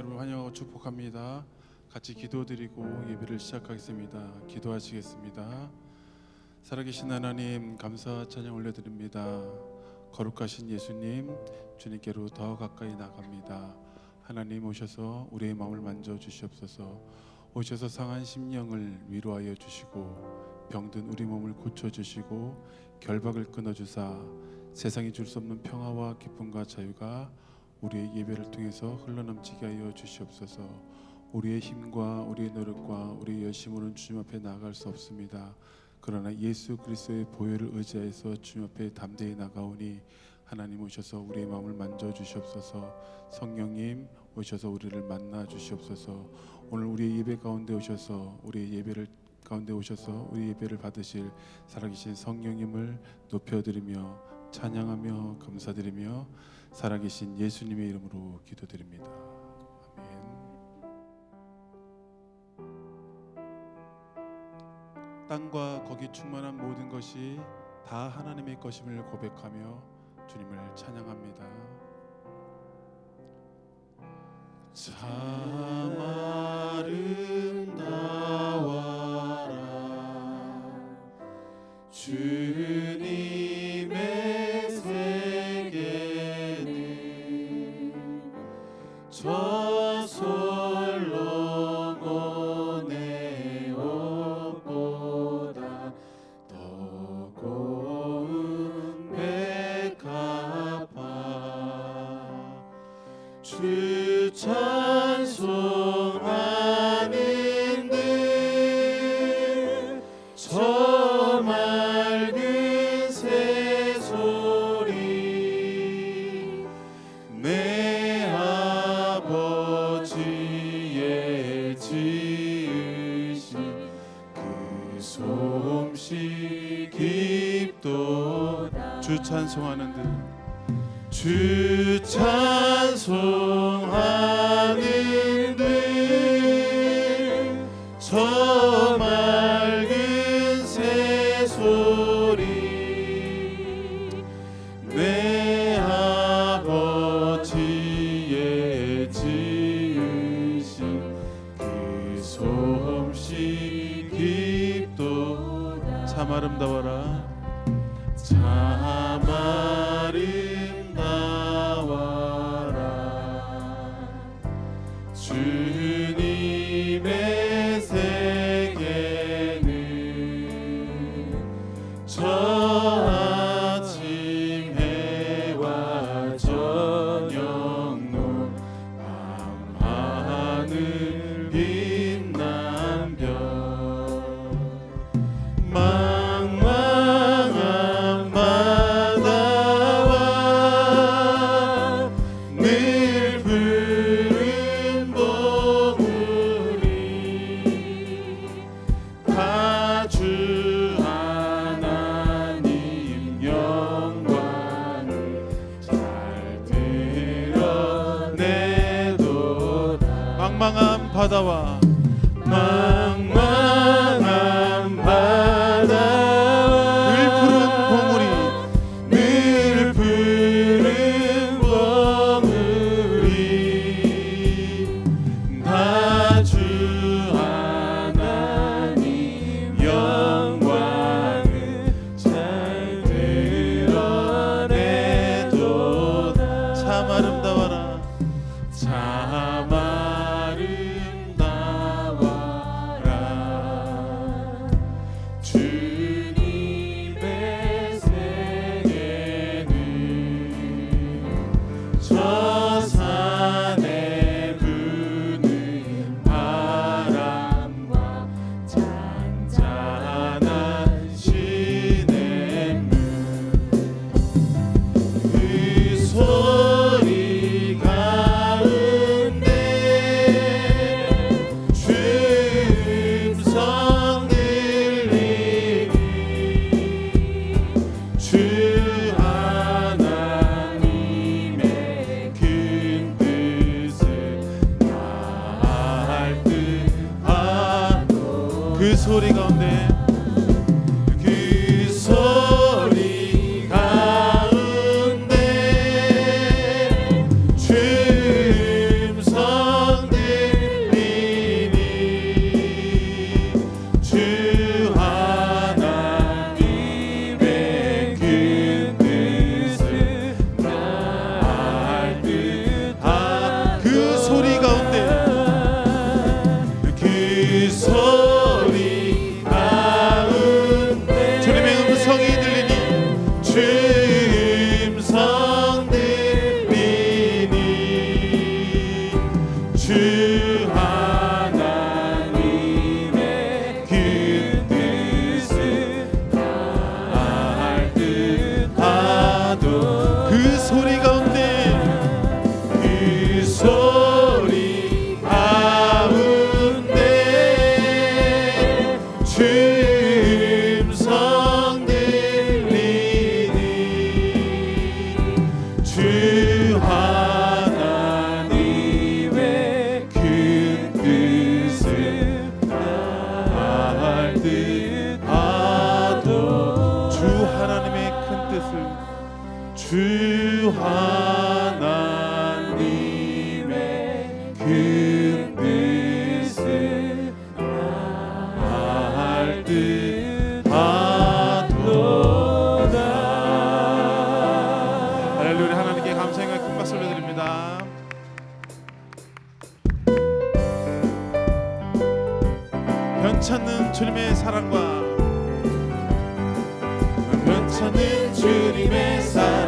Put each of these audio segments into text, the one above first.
여러분 환영하고 축복합니다. 같이 기도드리고 예배를 시작하겠습니다. 기도하시겠습니다. 살아계신 하나님 감사 찬양 올려드립니다. 거룩하신 예수님 주님께로 더 가까이 나갑니다. 하나님 오셔서 우리의 마음을 만져 주시옵소서. 오셔서 상한 심령을 위로하여 주시고 병든 우리 몸을 고쳐 주시고 결박을 끊어 주사 세상이 줄 수 없는 평화와 기쁨과 자유가 우리의 예배를 통해서 흘러넘치게 하여 주시옵소서. 우리의 힘과 우리의 노력과 우리의 열심으로는 주님 앞에 나아갈 수 없습니다. 그러나 예수 그리스도의 보혈을 의지하여서 주님 앞에 담대히 나가오니 하나님 오셔서 우리의 마음을 만져 주시옵소서. 성령님 오셔서 우리를 만나 주시옵소서. 오늘 우리의 예배 가운데 오셔서 우리의 예배를 가운데 오셔서 우리 예배를 받으실 살아계신 성령님을 높여드리며 찬양하며 감사드리며 살아계신 예수님의 이름으로 기도드립니다. 아멘. 땅과 거기 충만한 모든 것이 다 하나님의 것임을 고백하며 주님을 찬양합니다. 참 아름다워라 주 주 찬송하는 듯저 맑은 새소리 내 아버지의 지으신 그 솜씨 깊도다 주 찬송하는 듯주 찬송 내 아버지의 지으신 그 솜씨 깊도다 참 아름다워라 우리 하나님께 감사의 큰 박수 올려드립니다. 변찮는 주님의 사랑과 변찮는 주님의 사랑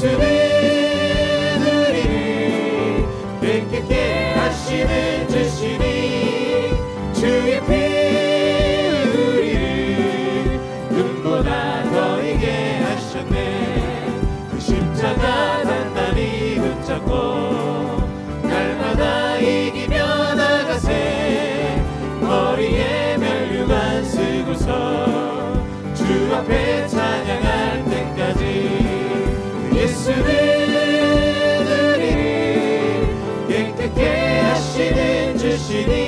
to me. she did.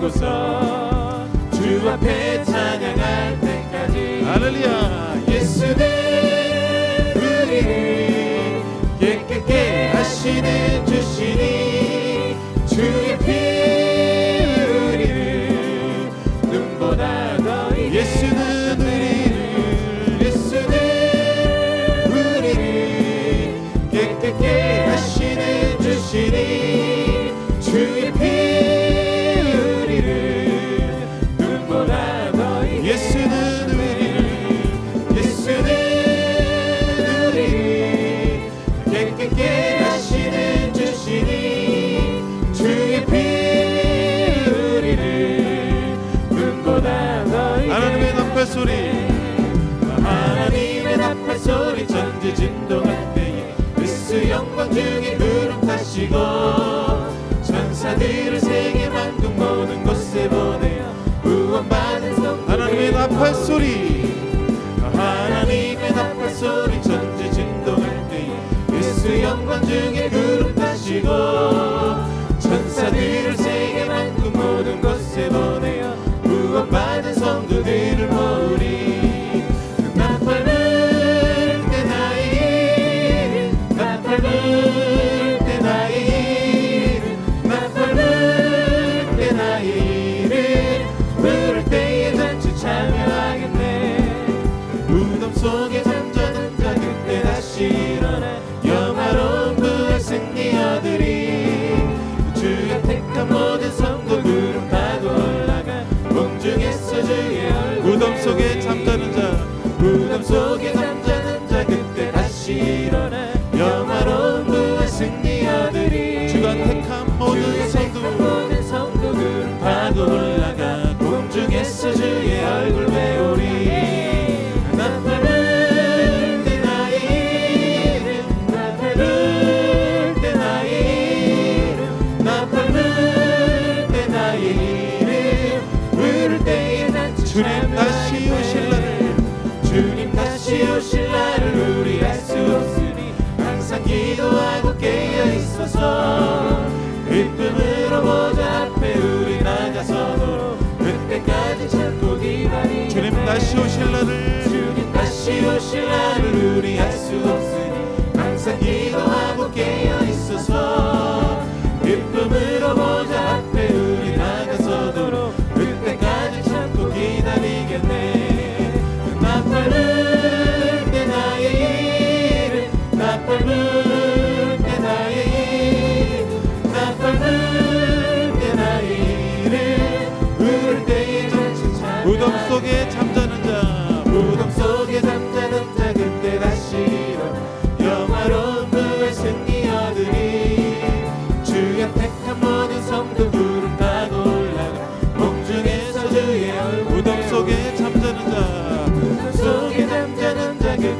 gozar. 아들을 세계 만국 모든 곳에 보내 구원받은 성도 아, 하나님의 나팔 소리. 하나님의 나팔 소리 전지 진동할 때 예수 영광 중에 구름 타시고 천사들을 세계 만국 모든 곳에 보내어 구원받은 성도들을 보내 주의 얼굴 a little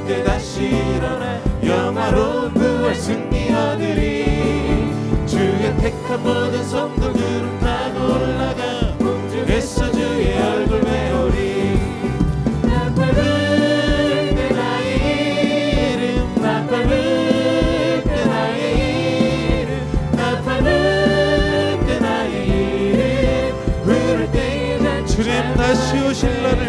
때 다시 일어나 영화로운 부활 승리 얻으리. 주의 택한 모든 성도 그룹 타고 올라가 공중에서 주의 얼굴 배우리. 다시 오실 날을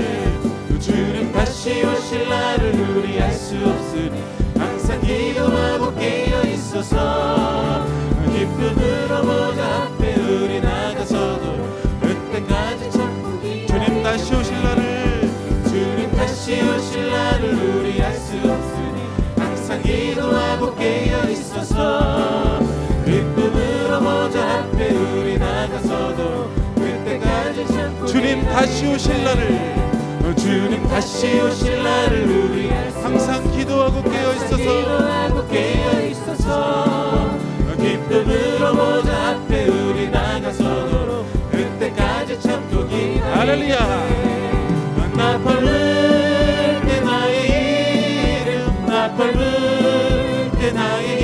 주님 다시 오실 날을 주님 다시 오실 날을 우리 알 수 없으니 항상 기도하고 깨어 있어서 기쁨으로 그 모자 앞에 우리 나가서도 그때까지 주님 다시 오실 날을 어, 주님 다시 오실 날을 우리 항상 기도하고 깨어 있어서. 기도하고 깨어 있어서 기쁨으로 그 모자 Aleluia. Na palanque na.